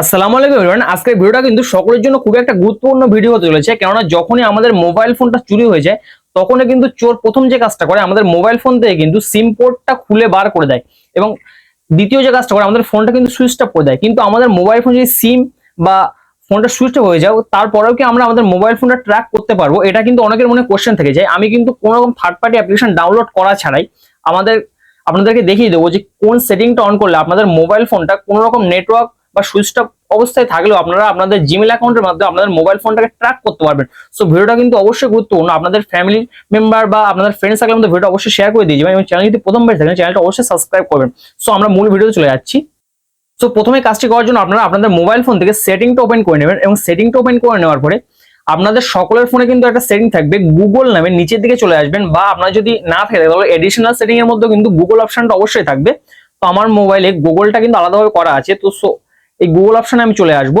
আসসালামু আলাইকুম এভরিওয়ান আজকের ভিডিওটা কিন্তু সকলের জন্য খুব একটা গুরুত্বপূর্ণ ভিডিও হতে চলেছে। কেননা যখনই আমাদের মোবাইল ফোনটা চুরি হয়ে যায়, তখনই কিন্তু চোর প্রথম যে কাজটা করে, আমাদের মোবাইল ফোন থেকে কিন্তু সিম পোর্টটা খুলে বার করে দেয়। এবং দ্বিতীয় যে কাজটা করে, আমাদের ফোনটা কিন্তু সুইচ অফ করে দেয়। কিন্তু আমাদের মোবাইল ফোন যদি সিম বা ফোনটা সুইচ অফ হয়ে যাও তারপরেও কি আমরা আমাদের মোবাইল ফোনটা ট্র্যাক করতে পারব? এটা কিন্তু অনেকের মনে কোশ্চেন থেকে যায়। আমি কিন্তু কোনো রকম থার্ড পার্টি অ্যাপ্লিকেশন ডাউনলোড করা ছাড়াই আমাদের, আপনাদেরকে দেখিয়ে দেবো যে কোন সেটিংটা অন করলে আপনাদের মোবাইল ফোনটা কোনো রকম নেটওয়ার্ক বা সুইচ অফ অবস্থায় থাকলেও আপনারা আপনাদের জিমেল অ্যাকাউন্টের মাধ্যমে আপনাদের মোবাইল ফোনটাকে ট্র্যাক করতে পারবেন। সো ভিডিওটা কিন্তু অবশ্যই গুরুত্বপূর্ণ। আপনাদের ফ্যামিলি মেম্বার বা আপনাদের ফ্রেন্ডস থাকলে মধ্যে ভিডিওটা অবশ্যই শেয়ার করে দিয়ে যাবেন এবং চ্যানেল যদি প্রথমবার থাকেন চ্যানেলটা অবশ্যই সাবস্ক্রাইব করবেন। সো আমরা মূল ভিডিওতে চলে যাচ্ছি। সো প্রথমে কাজটি করার জন্য আপনারা আপনাদের মোবাইল ফোন থেকে সেটিংটা ওপেন করে নেবেন। এবং সেটিংটা ওপেন করে নেওয়ার পরে আপনাদের সকলের ফোনে কিন্তু একটা সেটিং থাকবে গুগল নামে নিচের দিকে চলে আসবেন। বা আপনার যদি না থাকে, তাহলে এডিশনাল সেটিং এর মধ্যে কিন্তু গুগল অপশনটা অবশ্যই থাকবে। তো, আমার মোবাইলে গুগলটা কিন্তু আলাদাভাবে করা আছে। তো সো এই গুগল অপশানে আমি চলে আসব।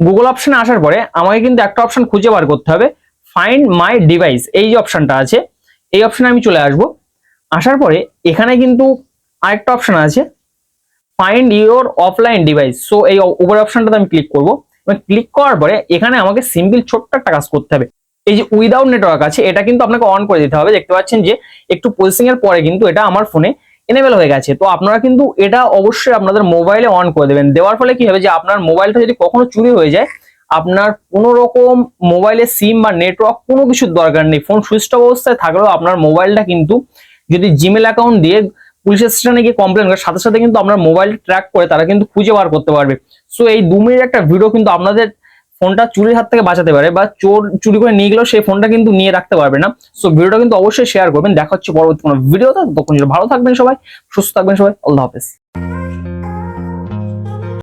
গুগল অপশানে আসার পরে আমাকে কিন্তু একটা অপশন খুঁজে বার করতে হবে। ফাইন্ড মাই ডিভাইস এই যে অপশনটা আছে, এই অপশানে আমি চলে আসব। আসার পরে এখানে কিন্তু আরেকটা অপশন আছে। Find your offline device so এই উপর অপশনটাতে আমি ক্লিক করব। এবং ক্লিক করার পরে এখানে আমাকে সিম্পল ছোট্ট একটা কাজ করতে হবে। এই যে উইদাউট নেটওয়ার্ক আছে, এটা কিন্তু আপনাকে অন করে দিতে হবে। দেখতে পাচ্ছেন যে একটু প্রসেসিং এর পরে কিন্তু এটা আমার ফোনে এনেবেল হয়ে গেছে। তো আপনারা কিন্তু এটা অবশ্যই আপনাদের মোবাইলে অন করে দেবেন। দেওয়ার ফলে কি হবে যে আপনার মোবাইলটা যদি কখনো চুরি হয়ে যায়, আপনার কোনো রকম মোবাইলে সিম বা নেটওয়ার্ক কোনো কিছুর দরকার নেই। ফোন সুইচ অবস্থায় থাকলেও আপনার মোবাইলটা কিন্তু যদি জিমেল অ্যাকাউন্ট দিয়ে পুলিশ স্টেশনে গিয়ে কমপ্লেন করে, সাথে সাথে কিন্তু আপনার মোবাইল ট্র্যাক করে তারা কিন্তু খুঁজে বার করতে পারবে। সো এই দু মিনিট একটা ভিডিও কিন্তু আপনাদের ফোনটা চুরির হাত থেকে বাঁচাতে পারে বা চোর চুরি করে নিয়ে গেলেও সেই ফোনটা কিন্তু নিয়ে রাখতে পারবে না। সো ভিডিওটা কিন্তু অবশ্যই শেয়ার করবেন। দেখা হচ্ছে পরবর্তী কোনো ভিডিওতে তখন ভালো থাকবেন সবাই, সুস্থ থাকবেন সবাই। আল্লাহ হাফেজ।